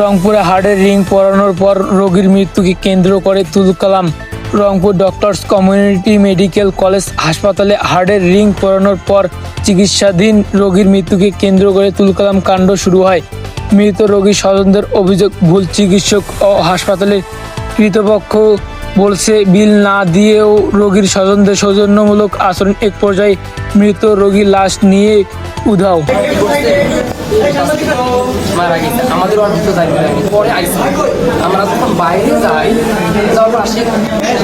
রংপুরে হার্টের রিং পরানোর পর রোগীর মৃত্যুকে কেন্দ্র করে তুলকালাম। Rangpur doctors community medical college হাসপাতালে হার্টের রিং পরানোর পর চিকিৎসাধীন রোগীর মৃত্যুকে কেন্দ্র করে তুলকালাম কাণ্ড শুরু হয়। মৃত রোগীর স্বজনদের অভিযোগ, ভুল চিকিৎসক ও হাসপাতালের কৃতপক্ষ বলছে, বিল না দিয়েও রোগীর স্বজনদের সৌজন্যমূলক আচরণ এক পর্যায়ে মৃত রোগীর লাশ নিয়ে উধাও। মারা গেছে। আমাদের অর্থ পরে আইসি। আমরা যখন বাইরে যাই আসি।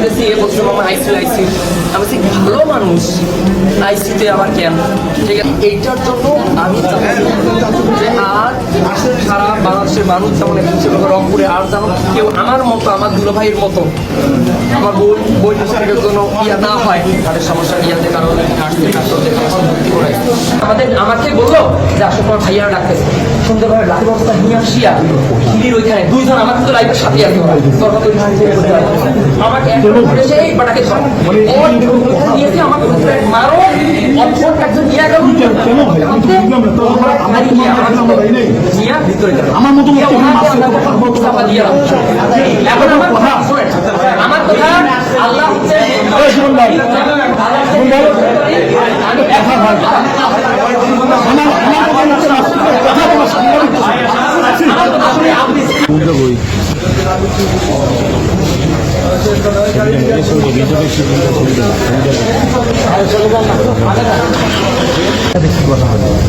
দেখছি এ আমার আমি ভালো মানুষ। আইসিতে আবার কেন? ঠিক আছে। এইটার জন্য আমি মানুষ যেমন রংপুরে আর যেন কেউ আমার মতো আমার দুলো ভাইয়ের মতো আমার বোন বই পুস্তকের জন্য ইয়া না হয় তাদের সমস্যা ইয়াতে কারণে ডাক্তারদের কাছে ভর্তি করাই আমাদের আমাকে বলল যে আসলে তোমার ভাইয়ারা ডাকতেছে সুন্দরভাবে লাঠি বস্তা নিয়ে আসিয়া সিঁড়ির ওইখানে দুইজন আমার কিন্তু লাইফের সাথে আসতে থেকে বলতে আমাকে এই বাটাকে ধর। বলছে, মারো। অপর একজন নিয়ে গেল। আমাকে দিয়া ভিতরে গেল আমার মতো এখন আমার কথা আমার কথা আল্লাহ আমি আপনাদের